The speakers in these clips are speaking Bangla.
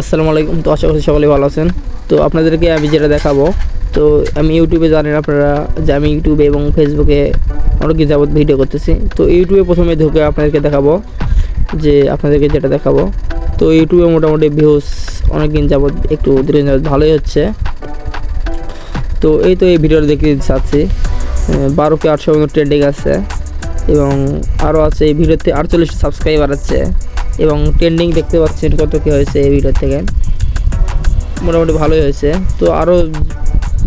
আসসালামু আলাইকুম। তো আশা করছি সকলে ভালো আছেন। তো আপনাদেরকে আমি যেটা দেখাবো, তো আমি ইউটিউবে জানেন আপনারা যে আমি ইউটিউবে এবং ফেসবুকে অনেক যাবত ভিডিও করতেছি। তো ইউটিউবে প্রথমে ঢুকে আপনাদেরকে দেখাবো যে আপনাদেরকে যেটা দেখাবো। তো ইউটিউবে মোটামুটি ভিউজ অনেক দিন যাবত একটু দিন যাবত ভালোই হচ্ছে। তো এই তো এই ভিডিওটা দেখতে চাচ্ছি। বারো কে আটশো ট্রেন্ডিং আছে এবং আরও আছে। এই ভিডিওতে আটচল্লিশটা সাবস্ক্রাইবার আছে। এবং ট্রেন্ডিং দেখতে পাচ্ছেন কত কী হয়েছে এই ভিডিও থেকে। মোটামুটি ভালোই হয়েছে। তো আরও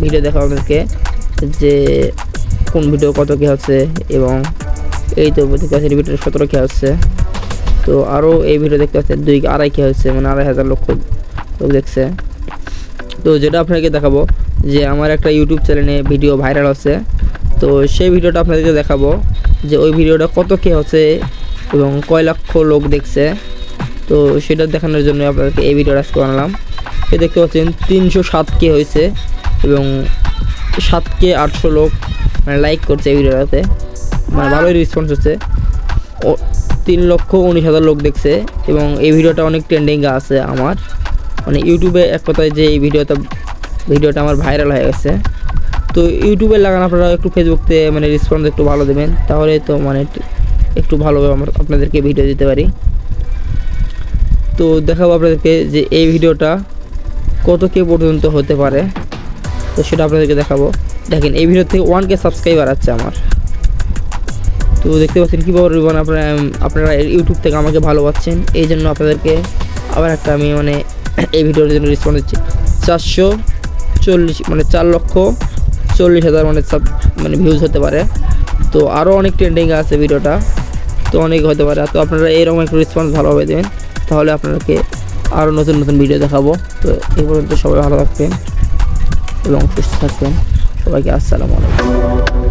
ভিডিও দেখা আপনাদেরকে যে কোন ভিডিও কত কী হচ্ছে এবং এই তো দেখতে ভিডিও সতেরো কী হচ্ছে। তো আরও এই ভিডিও দেখতে পাচ্ছেন দুই আড়াই কী হচ্ছে মানে আড়াই হাজার লক্ষ লোক দেখছে। তো যেটা আপনাকে দেখাবো যে আমার একটা ইউটিউব চ্যানেলে ভিডিও ভাইরাল হচ্ছে। তো সেই ভিডিওটা আপনাদেরকে দেখাবো যে ওই ভিডিওটা কত কে হচ্ছে এবং কয় লক্ষ লোক দেখছে। তো সেটা দেখানোর জন্য আপনাদেরকে এই ভিডিওটা আজকে বানালাম। এই দেখতে পাচ্ছেন, তিনশো সাত কে হয়েছে এবং সাত কে আটশো লোক মানে লাইক করছে এই ভিডিওটাতে মানে ভালোই রেসপন্স হচ্ছে। ও, তিন লক্ষ উনিশ হাজার লোক দেখছে এবং এই ভিডিওটা অনেক ট্রেন্ডিংয়ে আছে আমার। মানে ইউটিউবে এক কথায় যে এই ভিডিওটা ভিডিওটা আমার ভাইরাল হয়ে গেছে। তো ইউটিউবে লাগান আপনারা একটু ফেসবুকতে মানে রেসপন্স একটু ভালো দেবেন। তাহলে তো মানে একটু- ভালোভাবে আমরা আপনাদেরকে ভিডিও দিতে পারি। তো দেখাবো আপনাদেরকে যে এই ভিডিওটা কত কে পর্যন্ত হতে পারে। তো সেটা আপনাদেরকে দেখাবো। দেখেন, এই ভিডিও থেকে ওয়ান কে সাবস্ক্রাইবার আছে আমার। তো দেখতে পাচ্ছেন কীভাবে রিবান আপনারা আপনারা ইউটিউব থেকে আমাকে ভালো পাচ্ছেন এই জন্য আপনাদেরকে আবার একটা আমি মানে এই ভিডিওর জন্য রেসপন্স দিচ্ছি। চারশো চল্লিশ মানে চার লক্ষ চল্লিশ হাজার মানে সাব মানে ভিউজ হতে পারে। তো আরও অনেক ট্রেন্ডিং আছে ভিডিওটা। তো অনেক হতে পারে। তো আপনারা এরকম একটা রেসপন্স ভালোভাবে দেবেন। তাহলে আপনাদেরকে আরও নতুন নতুন ভিডিও দেখাবো। তো এই পর্যন্ত সবাই ভালো থাকবেন এবং সুস্থ থাকবেন। সবাইকে আসসালামু আলাইকুম।